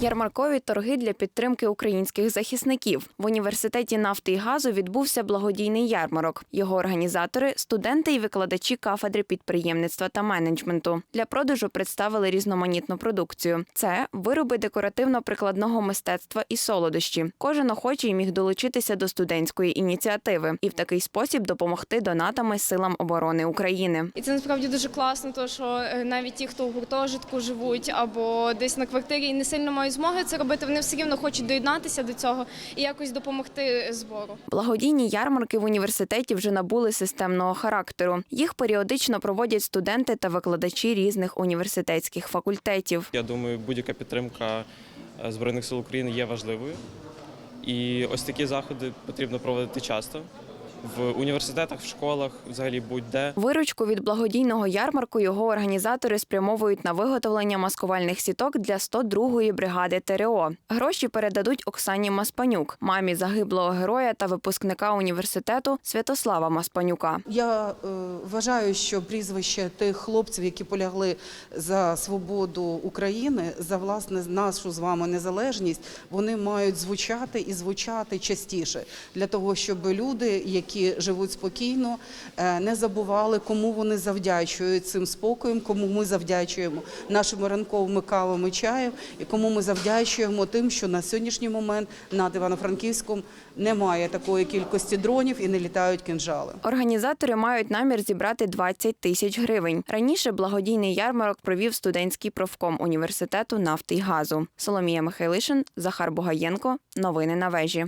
Ярмаркові торги для підтримки українських захисників в університеті нафти і газу відбувся благодійний ярмарок. Його організатори студенти і викладачі кафедри підприємництва та менеджменту. Для продажу представили різноманітну продукцію. Це вироби декоративно-прикладного мистецтва і солодощі. Кожен охочий міг долучитися до студентської ініціативи і в такий спосіб допомогти донатами силам оборони України. І це насправді дуже класно, тому що е, навіть ті, хто у гуртожитку живуть або десь на квартирі і не сильно мають змоги це робити, вони все рівно хочуть доєднатися до цього і якось допомогти збору. Благодійні ярмарки в університеті вже набули системного характеру. Їх періодично проводять студенти та викладачі різних університетських факультетів. Я думаю, будь-яка підтримка е, Збройних сил України є важливою. І ось такі заходи потрібно проводити часто в університетах, в школах, взагалі будь-де. Виручку від благодійного ярмарку його організатори спрямовують на виготовлення маскувальних сіток для 102-ї бригади ТРО. Гроші передадуть Оксані Маспанюк, мамі загиблого героя та випускника університету Святослава Маспанюка. Я е, вважаю, що прізвище тих хлопців, які полягли за свободу України, за власне нашу з вами незалежність, вони мають звучати і звучати частіше для того, щоб люди, які живуть спокійно, е, не забували, кому вони завдячують цим спокоєм, кому ми завдячуємо нашими ранковими кавами чаєм і кому ми завдячуємо тим, що на сьогоднішній момент над Івано-Франківськом немає такої кількості дронів і не літають кінжали. Організатори мають намір зібрати 20 тисяч гривень. Раніше благодійний ярмарок провів студентський профком університету нафти й газу. Соломія Михайлишин, Захар Бугаєнко. Новини на вежі.